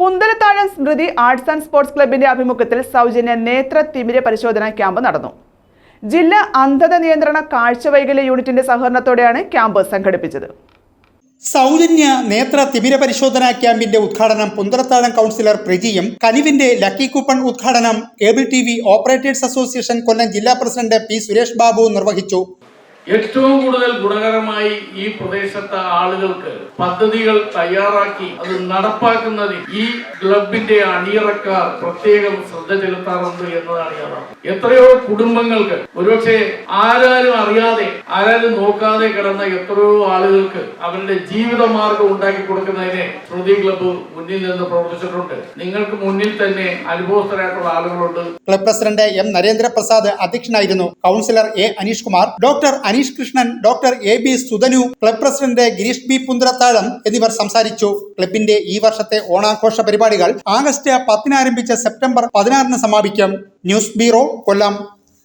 Punthalathazham Smrithi arts and sports ക്ലബിന്റെ ആഭിമുഖ്യത്തിൽ സൗജന്യ നേത്ര തിമിര പരിശോധനാ ക്യാമ്പ് നടന്നു. ജില്ലാ അന്ധത നിയന്ത്രണ കാഴ്ചവൈകല്യ യൂണിറ്റിന്റെ സഹകരണത്തോടെയാണ് ക്യാമ്പ് സംഘടിപ്പിച്ചത്. സൗജന്യ നേത്ര തിമിര പരിശോധനാ ക്യാമ്പിന്റെ ഉദ്ഘാടനം പുന്തലത്താഴം കൗൺസിലർ പ്രജിയും കനിവിന്റെ ലക്കി കൂപ്പൺ ഉദ്ഘാടനം cable T V operators association Kollam ജില്ലാ പ്രസിഡന്റ് പി സുരേഷ് ബാബു നിർവഹിച്ചു. ഏറ്റവും കൂടുതൽ ഗുണകരമായി ഈ പ്രദേശത്തെ ആളുകൾക്ക് പദ്ധതികൾ തയ്യാറാക്കി അത് നടപ്പാക്കുന്നതിൽ ഈ ക്ലബിന്റെ അണിയറക്കാർ പ്രത്യേകം ശ്രദ്ധ ചെലുത്താറുണ്ട് എന്നതാണ് എത്രയോ കുടുംബങ്ങൾക്ക് ഒരുപക്ഷെ ആരാരും അറിയാതെ ആരാരും നോക്കാതെ കിടന്ന എത്രയോ ആളുകൾക്ക് അവരുടെ ജീവിത മാർഗം ഉണ്ടാക്കി കൊടുക്കുന്നതിന് ശ്രുതി ക്ലബ്ബ് മുന്നിൽ നിന്ന് പ്രവർത്തിച്ചിട്ടുണ്ട്. നിങ്ങൾക്ക് മുന്നിൽ തന്നെ അനുഭവസ്ഥരായിട്ടുള്ള ആളുകളുണ്ട്. ക്ലബ് പ്രസിഡന്റ് എം നരേന്ദ്രപ്രസാദ് അധ്യക്ഷനായിരുന്നു. Councillor A Aneesh Kumar doctor Aneesh Krishnan doctor A B സുധനു club president Gireesh B Punthalathazham എന്നിവർ സംസാരിച്ചു. ക്ലബിന്റെ ഈ വർഷത്തെ ഓണാഘോഷ പരിപാടികൾ ആഗസ്റ്റ് പത്തിന് ആരംഭിച്ച സെപ്റ്റംബർ പതിനാറിന് സമാപിക്കും. News bureau Kollam.